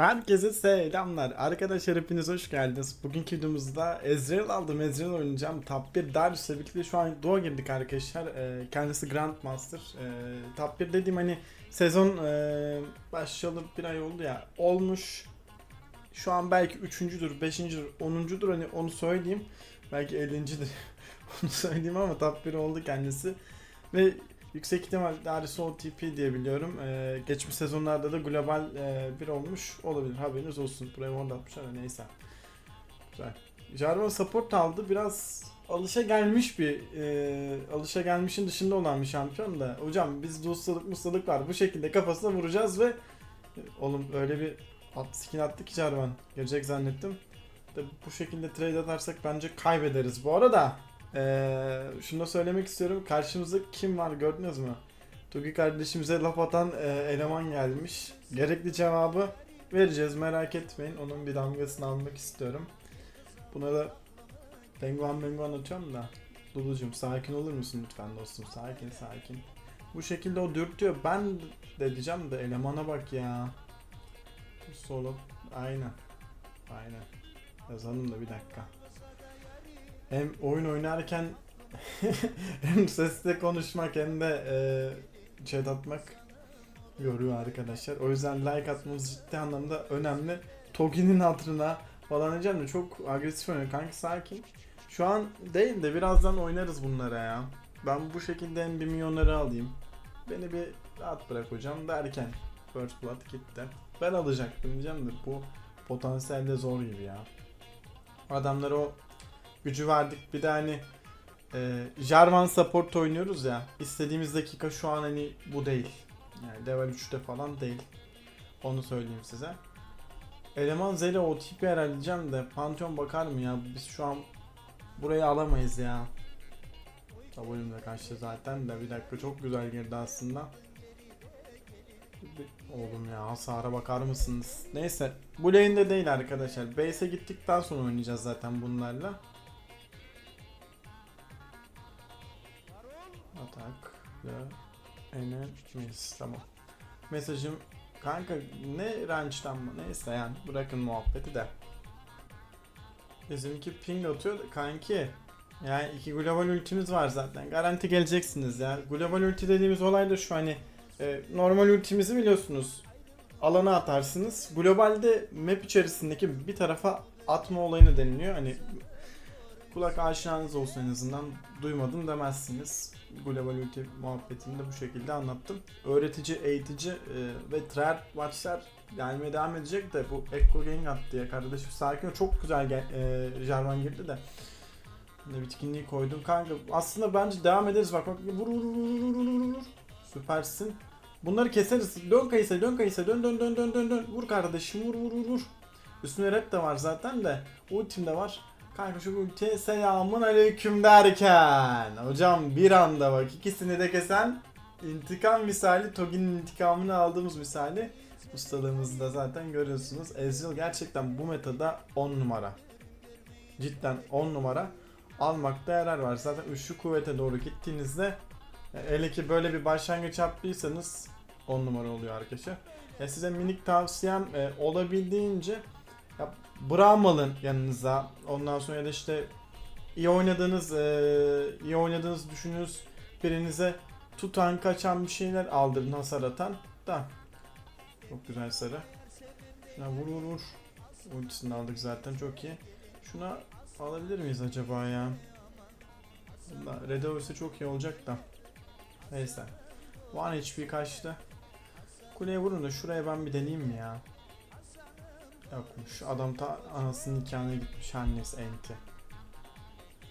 Herkese selamlar. Arkadaşlar hepiniz hoş geldiniz. Bugünkü videomuzda Ezreal aldım. Ezreal oynayacağım. Top 1 Darius'la birlikte şu an Doğa girdik arkadaşlar. Ee, kendisi Grandmaster. Ee, top 1 dediğim hani sezon e, başlayalı bir ay oldu ya. Olmuş. Şu an belki 3.dür, 5.dir, 10.dur hani onu söyleyeyim. Belki 50.dir. onu söyleyeyim ama top 1 oldu kendisi. Ve Yüksek ihtimal Darius OTP diye biliyorum. Ee, geçmiş sezonlarda da global e, bir olmuş olabilir. Haberiniz olsun. Buraya ward atmışlar da neyse. Güzel. Jarvan support aldı. Biraz alışa gelmiş bir e, alışa gelmişin dışında olan bir şampiyon da. Hocam biz ustalık mustalık var. Bu şekilde kafasına vuracağız ve oğlum öyle bir at, skin attı ki Jarvan. Gelecek zannettim. De bu şekilde trade atarsak bence kaybederiz. Bu arada ee, şunu da söylemek istiyorum. Karşımızda kim var gördünüz mü? Tugi kardeşimize laf atan e, eleman gelmiş. Gerekli cevabı vereceğiz merak etmeyin. Onun bir damgasını almak istiyorum. Buna da penguen penguen atıyorum da. Lulucum sakin olur musun lütfen dostum? Sakin sakin. Bu şekilde o dürtüyor. Ben de diyeceğim de elemana bak ya. Solo. Aynen. Aynen. Yazalım da bir dakika hem oyun oynarken hem sesle konuşmak hem de e, chat atmak yoruyor arkadaşlar. O yüzden like atmanız ciddi anlamda önemli. Togi'nin hatırına falan diyeceğim de çok agresif oynuyor. Kanka sakin. Şu an değil de birazdan oynarız bunlara ya. Ben bu şekilde hem bir milyonları alayım. Beni bir rahat bırak hocam derken First Blood gitti. Ben alacaktım diyeceğim de bu potansiyelde zor gibi ya. Adamlar o gücü verdik. Bir de hani e, Jarvan support oynuyoruz ya. İstediğimiz dakika şu an hani bu değil. Yani level 3'te falan değil. Onu söyleyeyim size. Eleman Zele OTP herhalde de Pantheon bakar mı ya? Biz şu an burayı alamayız ya. De kaçtı zaten de bir dakika çok güzel girdi aslında. Oğlum ya hasara bakar mısınız? Neyse bu lane'de değil arkadaşlar. Base'e gittikten sonra oynayacağız zaten bunlarla. Ve enemies. Tamam. Mesajım kanka ne range'dan mı? Neyse yani bırakın muhabbeti de. Bizimki ping atıyor da kanki. Yani iki global ultimiz var zaten. Garanti geleceksiniz ya. Global ulti dediğimiz olay da şu hani e, normal ultimizi biliyorsunuz. Alana atarsınız. Globalde map içerisindeki bir tarafa atma olayını deniliyor. Hani kulak aşinanız olsun en azından duymadım demezsiniz. Global Ulti muhabbetini de bu şekilde anlattım. Öğretici, eğitici e, ve tryhard maçlar gelmeye devam edecek de bu Echo Gang attı ya kardeşim sakin. Çok güzel e, Jarvan girdi de. Ne bitkinliği koydum kanka. Aslında bence devam ederiz bak bak vur vur vur vur vur vur. Süpersin. Bunları keseriz. Dön kayısa dön kayısa dön dön dön dön dön dön. Vur kardeşim vur vur vur vur. Üstüne rap de var zaten de. Ultim de var. Kanka şu ultiye selamun aleyküm derken Hocam bir anda bak ikisini de kesen intikam misali Togi'nin intikamını aldığımız misali Ustalığımızı da zaten görüyorsunuz. Ezreal gerçekten bu metada 10 numara. Cidden 10 numara. Almakta yarar var. Zaten üçlü kuvvete doğru gittiğinizde hele ki böyle bir başlangıç yaptıysanız 10 numara oluyor arkadaşlar. Ya size minik tavsiyem e, olabildiğince ya Braum alın yanınıza. Ondan sonra ya da işte iyi oynadığınız, e, iyi oynadığınız düşündüğünüz birinize tutan, kaçan bir şeyler aldırın hasar atan. Da. Çok güzel sarı. Şuna vur vur vur. Ultisini aldık zaten çok iyi. Şuna alabilir miyiz acaba ya? Red olursa çok iyi olacak da. Neyse. 1 HP kaçtı. Kuleye vurun da şuraya ben bir deneyeyim ya? Yokmuş. Adam ta anasının nikahına gitmiş annesi enti.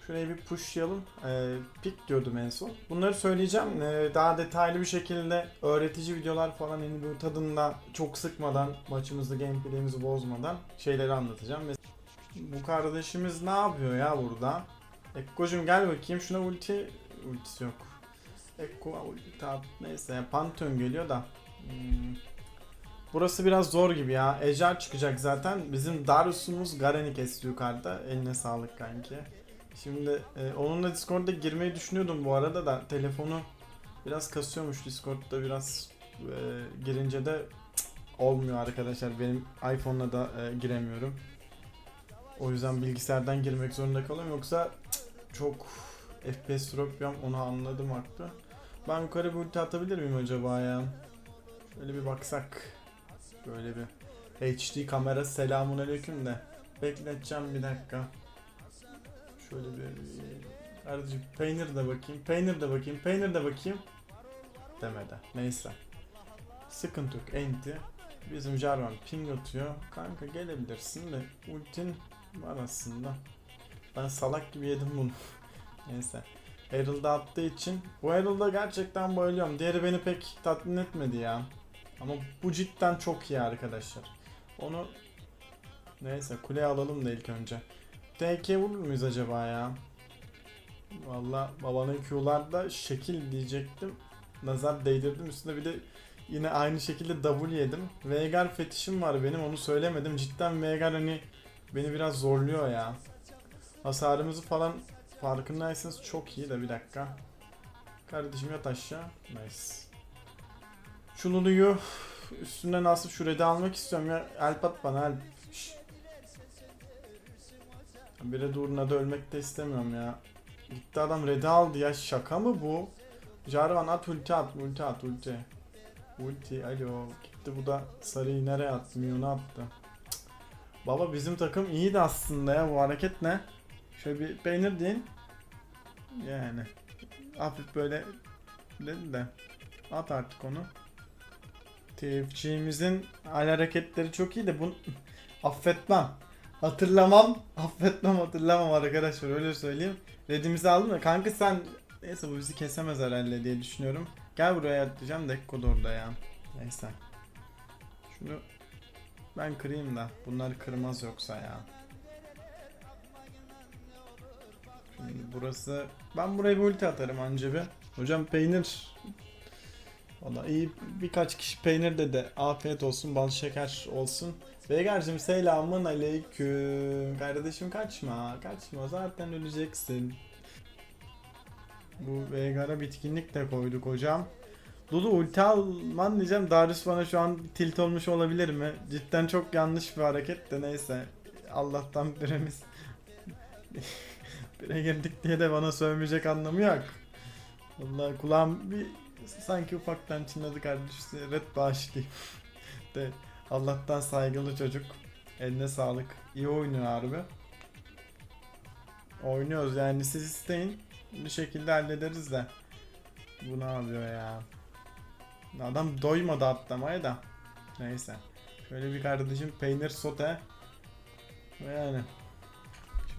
Şuraya bir pushlayalım. Ee, pick diyordum en son. Bunları söyleyeceğim. Ee, daha detaylı bir şekilde öğretici videolar falan yani bu tadında çok sıkmadan maçımızda gameplay'imizi bozmadan şeyleri anlatacağım. Ve bu kardeşimiz ne yapıyor ya burada? Ekko'cum gel bakayım şuna ulti... Ultisi yok. Ekko ulti neyse Pantheon geliyor da. Hmm. Burası biraz zor gibi ya. Ejder çıkacak zaten. Bizim Darius'umuz Garen'i kesti yukarıda. Eline sağlık kanki. Şimdi e, onunla Discord'da girmeyi düşünüyordum bu arada da telefonu biraz kasıyormuş Discord'da biraz e, girince de cık, olmuyor arkadaşlar. Benim iPhone'la da e, giremiyorum. O yüzden bilgisayardan girmek zorunda kalıyorum. Yoksa cık, çok FPS drop yapıyorum. Onu anladım haklı. Ben yukarı bir ulti atabilir miyim acaba ya? Şöyle bir baksak. Böyle bir HD kamera selamun aleyküm de. Bekleteceğim bir dakika. Şöyle bir Kardeşim peynir de bakayım, peynir de bakayım, peynir de bakayım. Demedi. Neyse. Sıkıntı yok. Enti. Bizim Jarvan ping atıyor. Kanka gelebilirsin de ultin var aslında. Ben salak gibi yedim bunu. Neyse. Herald'ı attığı için. Bu Herald'a gerçekten bayılıyorum. Diğeri beni pek tatmin etmedi ya. Ama bu cidden çok iyi arkadaşlar. Onu neyse kuleye alalım da ilk önce. TK vurur muyuz acaba ya? Valla babanın Q'larda şekil diyecektim. Nazar değdirdim üstüne bir de yine aynı şekilde W yedim. Veigar fetişim var benim onu söylemedim. Cidden Veigar hani beni biraz zorluyor ya. Hasarımızı falan farkındaysanız çok iyi de bir dakika. Kardeşim yat aşağı. Nice. Şu Lulu'yu üstünden nasıl şu red'i almak istiyorum ya. Help at bana. Şşş. Bir red uğruna da ölmek de istemiyorum ya. Gitti adam red'i aldı ya şaka mı bu? Jarvan at ulti at ulti at ulti. Ulti alo gitti bu da sarıyı nereye attı milyonu attı. Baba bizim takım iyiydi aslında ya bu hareket ne? Şöyle bir peynir deyin. Yani hafif böyle dedi de at artık onu. TFC'mizin hal hareketleri çok iyi de bunu affetmem. Hatırlamam, affetmem hatırlamam arkadaşlar öyle söyleyeyim. Redimizi aldım da kanka sen neyse bu bizi kesemez herhalde diye düşünüyorum. Gel buraya atlayacağım da kod orada ya. Neyse. Şunu ben kırayım da bunlar kırmaz yoksa ya. Şimdi burası ben buraya bir ulti atarım anca bir. Hocam peynir Valla iyi birkaç kişi peynir dedi. Afiyet olsun, bal şeker olsun. Veigar'cım selamun aleyküm. Kardeşim kaçma, kaçma zaten öleceksin. Bu Veigar'a bitkinlik de koyduk hocam. Lulu ulti alman diyeceğim. Darius bana şu an tilt olmuş olabilir mi? Cidden çok yanlış bir hareket de neyse. Allah'tan birimiz bire girdik diye de bana sövmeyecek anlamı yok. Vallahi kulağım bir sanki ufaktan çınladı kardeşim. Red bağışlayayım. de Allah'tan saygılı çocuk. Eline sağlık. İyi oynuyor harbi. Oynuyoruz yani siz isteyin. Bir şekilde hallederiz de. Bu ne yapıyor ya? Adam doymadı atlamaya da. Neyse. Şöyle bir kardeşim peynir sote. Yani.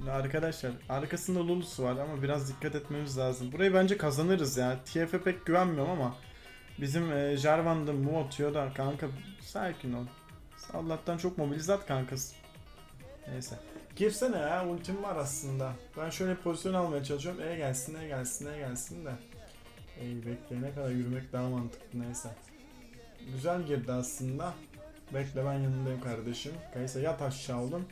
Arkadaşlar arkasında Lulu'su var ama biraz dikkat etmemiz lazım. Burayı bence kazanırız ya. TF'e pek güvenmiyorum ama bizim e, Jarvan da mu atıyor da kanka sakin ol. Allah'tan çok mobilizat kankası. Neyse. Girsene ya ultim var aslında. Ben şöyle pozisyon almaya çalışıyorum. E gelsin, e gelsin, e gelsin de. Ey bekleyene kadar yürümek daha mantıklı neyse. Güzel girdi aslında. Bekle ben yanındayım kardeşim. Kaysa yat aşağı oğlum.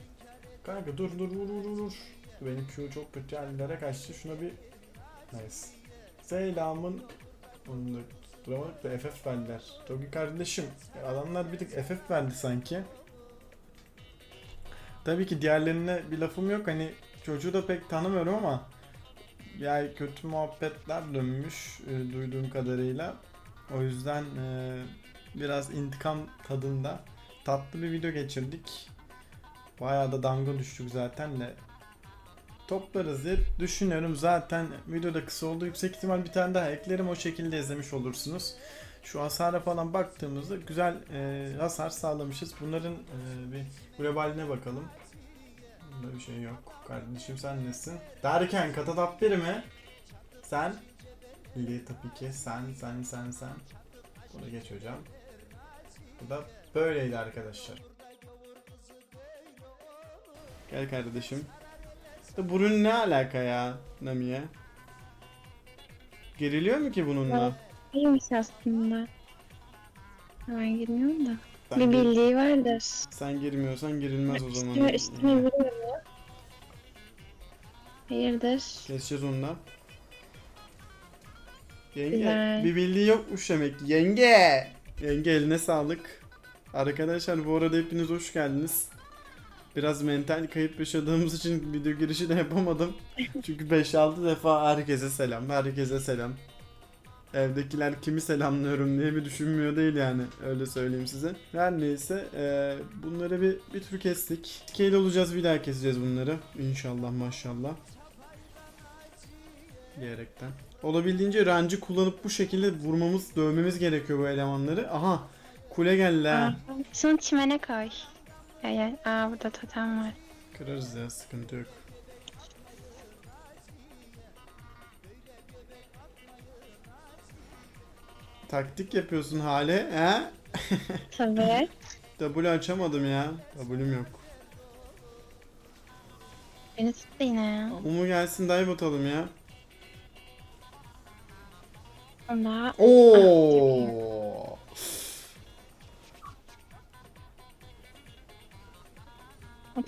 Kanka dur dur vur vur vur. Benim Q çok kötü yerlere kaçtı. Şuna bir... Nice. Selamın... Onu da duramadık da FF verdiler. Togi kardeşim. Adamlar bir tık FF verdi sanki. Tabii ki diğerlerine bir lafım yok. Hani çocuğu da pek tanımıyorum ama yani kötü muhabbetler dönmüş e, duyduğum kadarıyla. O yüzden e, biraz intikam tadında tatlı bir video geçirdik. Bayağı da damga düştük zaten de toplarız diye düşünüyorum. Zaten videoda kısa oldu. Yüksek ihtimal bir tane daha eklerim. O şekilde izlemiş olursunuz. Şu hasara falan baktığımızda güzel e, hasar sağlamışız. Bunların e, bir globaline bakalım. Bunda bir şey yok. Kardeşim sen nesin? Derken katatap biri mi? Sen? Li tabii ki. Sen, sen, sen, sen. Bunu geç hocam. Bu da böyleydi arkadaşlar. Gel kardeşim. Burun ne alaka ya Namiye? Geriliyor mu ki bununla? İyiymiş aslında. Hemen girmiyorum da. Sen, bir bildiği vardır. sen girmiyorsan girilmez o zaman. Üstüme, mu? Hayırdır? Keseceğiz ondan. Yenge Güzel. bir bildiği yokmuş demek. Yenge. Yenge eline sağlık. Arkadaşlar bu arada hepiniz hoş geldiniz. Biraz mental kayıp yaşadığımız için video girişi de yapamadım. Çünkü 5-6 defa herkese selam, herkese selam. Evdekiler kimi selamlıyorum diye bir düşünmüyor değil yani öyle söyleyeyim size. Her neyse eee, bunları bir, bir tur kestik. Scale olacağız bir daha keseceğiz bunları. İnşallah maşallah. Diyerekten. Olabildiğince rancı kullanıp bu şekilde vurmamız, dövmemiz gerekiyor bu elemanları. Aha kule geldi ha. Aa, Şunu çimene koy. Ya, ya. Aa burada totem var. Kırarız ya sıkıntı yok. Taktik yapıyorsun hale he? Tabii. W açamadım ya. W'm yok. Beni tuttu yine ya. Umu gelsin dive atalım ya. Onda Oo.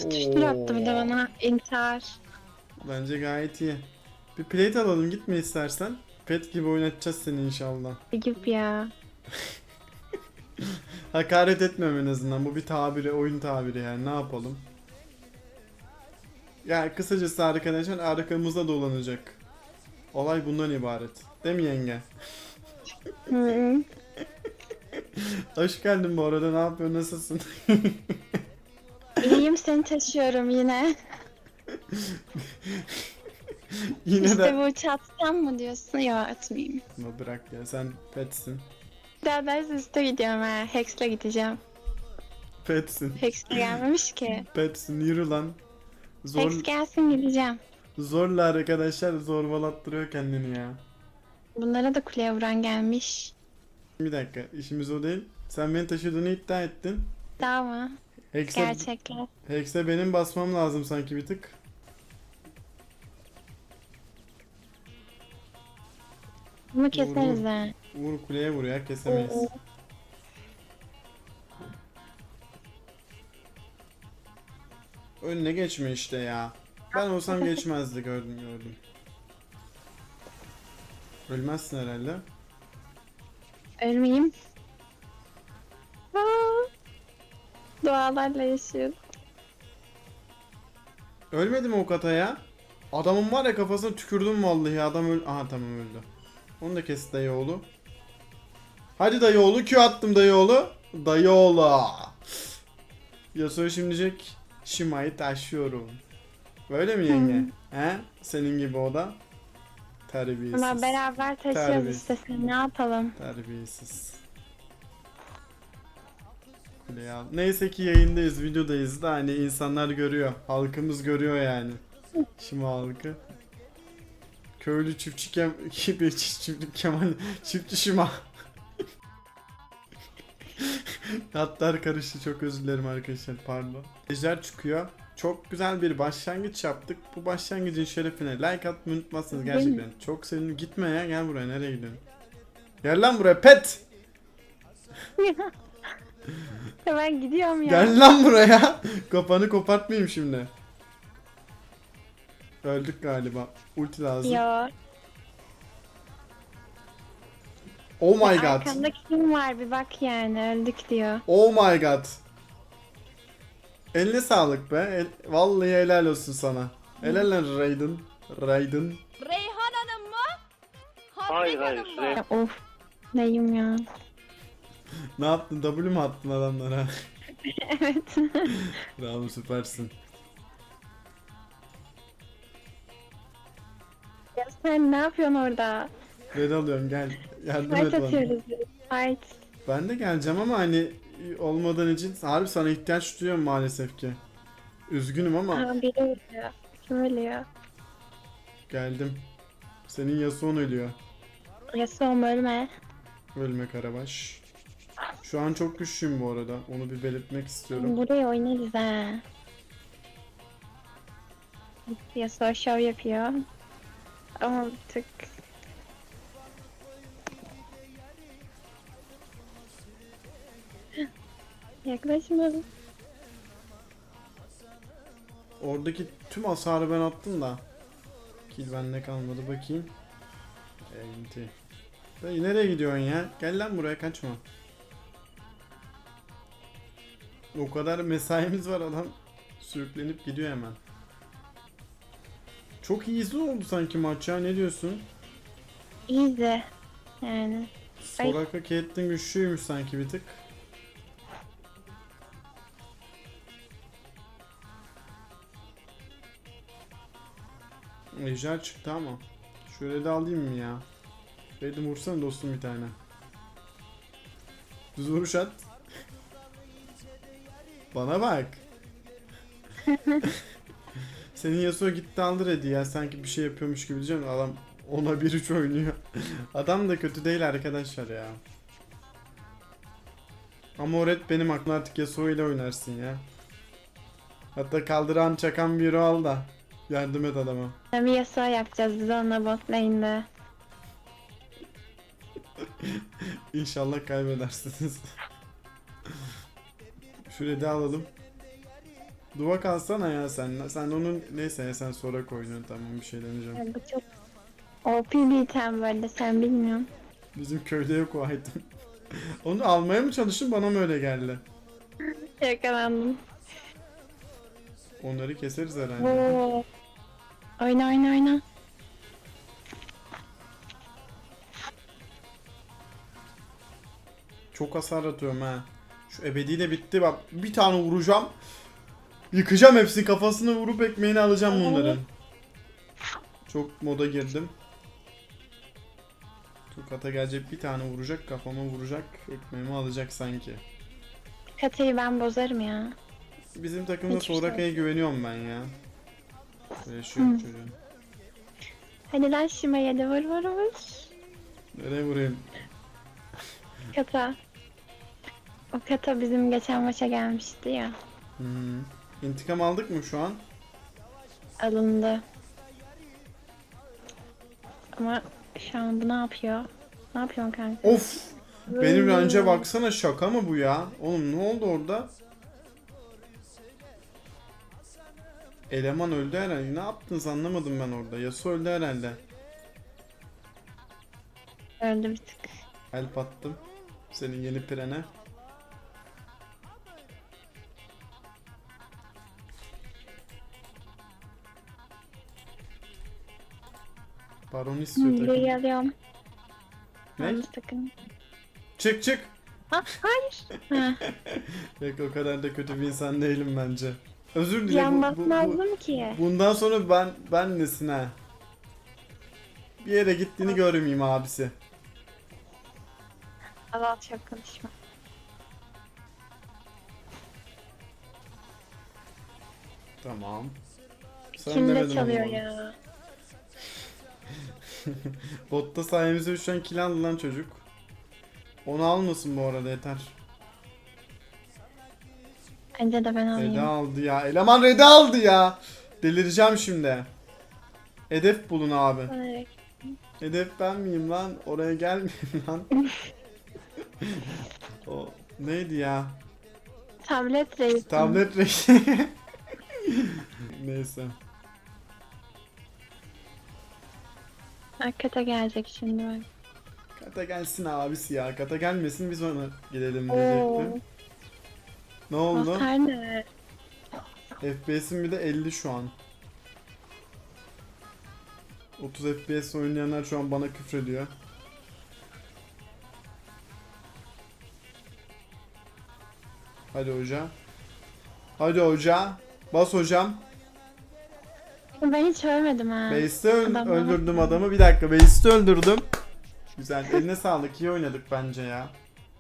Tutuştur attı bir de bana. İntihar. Bence gayet iyi. Bir plate alalım gitme istersen. Pet gibi oynatacağız seni inşallah. Gibi ya. Hakaret etmem en azından. Bu bir tabiri, oyun tabiri yani. Ne yapalım? Yani kısacası arkadaşlar arkamızda dolanacak. Olay bundan ibaret. Değil mi yenge? Hoş geldin bu arada. Ne yapıyorsun? Nasılsın? İyiyim seni taşıyorum yine. Yine işte de... bu uçağı atsam mı diyorsun? Yok atmayayım. Ama bırak ya. Sen petsin. Daha ben üstte gidiyorum ha. Hex'le gideceğim. Petsin. Hex gelmemiş ki. Petsin. Yürü lan. Zor, Hex gelsin gideceğim. zorla arkadaşlar zorbalattırıyor kendini ya. Bunlara da kuleye vuran gelmiş. Bir dakika. işimiz o değil. Sen beni taşıdığını iddia ettin. Daha mı? Hex'e, Gerçekler. Hex'e benim basmam lazım sanki bir tık. Bunu keseriz vur. ha. Vur kuleye vur ya kesemeyiz. Oo. Önüne geçme işte ya. Ben olsam geçmezdi gördüm gördüm. Ölmezsin herhalde. Ölmeyeyim. Dualarla yaşıyorum. Ölmedi mi o kata ya? Adamın var ya kafasına tükürdüm vallahi adam öl... Aha tamam öldü. Onu da kes dayıoğlu. Hadi dayıoğlu Q attım dayıoğlu. Dayıoğlu. Yasuo şimdi diyecek Şima'yı taşıyorum. Böyle mi yenge? He? Senin gibi o da. Terbiyesiz. Ama beraber taşıyoruz Terbiyesiz. işte seni ne yapalım. Terbiyesiz. Kuleyi al. Neyse ki yayındayız, videodayız da hani insanlar görüyor. Halkımız görüyor yani. Şimdi halkı. Köylü çiftçi kem çiftçi kemal çiftçi şima. Hatlar karıştı çok özür dilerim arkadaşlar pardon. Ejder çıkıyor. Çok güzel bir başlangıç yaptık. Bu başlangıcın şerefine like atmayı unutmazsınız gerçekten. Çok sevinirim. Gitme ya gel buraya nereye gidiyorsun? Gel lan buraya pet. Ya ben gidiyorum ya. Gel lan buraya. Kafanı kopartmayayım şimdi. Öldük galiba. Ulti lazım. Ya. Oh my god. Arkamda kim var bir bak yani öldük diyor. Oh my god. Eline sağlık be. El- Vallahi helal olsun sana. Helal lan Raiden. Raiden. Reyhan Hanım mı? Hayır, hayır, Hanım mı? Rey- Ya, of. Neyim ya. Ne yaptın? W mu attın adamlara? evet. Bravo süpersin. ya sen ne yapıyorsun orada? Red alıyorum gel. Yardım Fight et bana. atıyoruz biz. Fight. Ben de geleceğim ama hani olmadan için harbi sana ihtiyaç duyuyorum maalesef ki. Üzgünüm ama Aa, biri ölüyor. Kim ölüyor? geldim. Senin Yasuo'n ölüyor. Yasuo'm ölme. Ölme Karabaş. Şu an çok güçlüyüm bu arada. Onu bir belirtmek istiyorum. Buraya oynarız ha. Yasuo şov yapıyor. Ama bir tık... Yaklaşmadım. Oradaki tüm hasarı ben attım da. Kill bende kalmadı bakayım. Enti. Dayı nereye gidiyorsun ya? Gel lan buraya kaçma. O kadar mesaimiz var adam sürüklenip gidiyor hemen. Çok easy oldu sanki maç ya ne diyorsun? Easy. Yani. Soraka Caitlyn güçlüymüş sanki bir tık. Ejder çıktı ama. Şöyle de alayım mı ya? Dedim vursana dostum bir tane. Düz vuruş at. Bana bak. Senin Yasuo gitti aldı Red'i ya. Sanki bir şey yapıyormuş gibi diyeceğim. Adam ona 1-3 oynuyor. Adam da kötü değil arkadaşlar ya. Ama o Red benim aklım artık Yasuo ile oynarsın ya. Hatta kaldıran çakan bir al da. Yardım et adama. Bir Yasuo yapacağız biz onunla bot lane'de. İnşallah kaybedersiniz. Red'i alalım. Duva kalsana ya sen. Sen onun neyse ya sen sonra koyun tamam bir şey demeyeceğim. Yani bu çok OP bir item böyle sen bilmiyorum. Bizim köyde yok o item. Onu almaya mı çalıştın bana mı öyle geldi? Yakalandım. Onları keseriz herhalde. Oo. Oyna oyna oyna. Çok hasar atıyorum ha. Şu ebedi de bitti bak bir tane vuracağım. Yıkacağım hepsini kafasını vurup ekmeğini alacağım bunların. Çok moda girdim. Tokata gelecek bir tane vuracak kafama vuracak ekmeğimi alacak sanki. Katayı ben bozarım ya. Bizim takımda Hiçbir şey Soraka'ya güveniyorum ben ya. Böyle şey yok çocuğun. Hadi lan Şima'ya da vur vur vur. Nereye vurayım? Kata. O kata bizim geçen maça gelmişti ya. Hmm. İntikam aldık mı şu an? Alındı. Ama şu an bu ne yapıyor? Ne yapıyorsun kanka? Of! Benim ranca baksana şaka mı bu ya? Oğlum ne oldu orada? Eleman öldü herhalde. Ne yaptınız anlamadım ben orada. Yasuo öldü herhalde. Öldü bir tık. Help attım. Senin yeni pirene. Baron istiyor Hmm, takım. Burayı alıyorum. Ne? Yalnız takım. Çık çık. Ha, hayır. Ha, Yok o kadar da kötü bir insan değilim bence. Özür dilerim. yan bu- bu- basmazdım ki. Bundan sonra ben ben nesin ha? Bir yere gittiğini görmeyeyim abisi. Allah çok konuşma. Tamam. Sen Kimde demedin çalıyor ama. ya? Botta sayemizde şu an kill aldı lan çocuk. Onu almasın bu arada yeter. Bence de ben Reda alayım. aldı ya. Eleman Reda aldı ya. Delireceğim şimdi. Hedef bulun abi. Evet. Hedef ben miyim lan? Oraya gelmeyeyim lan. o neydi ya? Tablet reis. Tablet rengi. Neyse. Kata gelecek şimdi bak. Kata gelsin abisi ya. Kata gelmesin biz ona gidelim diyecektim. Ne oldu? Ne? FPS'im bir de 50 şu an. 30 FPS oynayanlar şu an bana küfrediyor. Hadi hoca. Hadi hoca. Bas hocam. Ben hiç ölmedim ha. Base'te öl- Adamlar- öldürdüm adamı. Bir dakika Base'te öldürdüm. Güzel. Eline sağlık. iyi oynadık bence ya.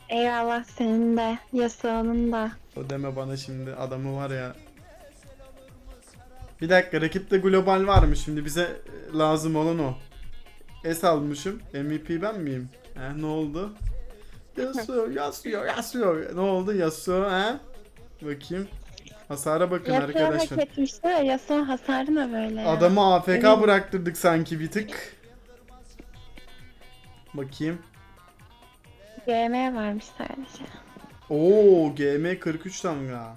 Eyvallah senin de. Yasuo'nun da. O deme bana şimdi adamı var ya. Bir dakika rakipte global var mı şimdi bize e, lazım olan o. Es almışım. MVP ben miyim? He ne oldu? Yasuo, Yasuo, Yasuo. Ne oldu Yasuo he? Bakayım. Hasara bakın Yasuo hak arkadaşlar. etmişti de Yasuo hasarı ne böyle ya? Adamı AFK Evet. bıraktırdık sanki bir tık. Bakayım. GM varmış sadece. Oo GM 43 damga.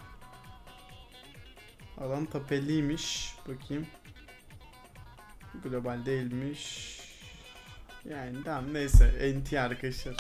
Adam tapelliymiş. Bakayım. Global değilmiş. Yani tamam neyse. NT arkadaşlar.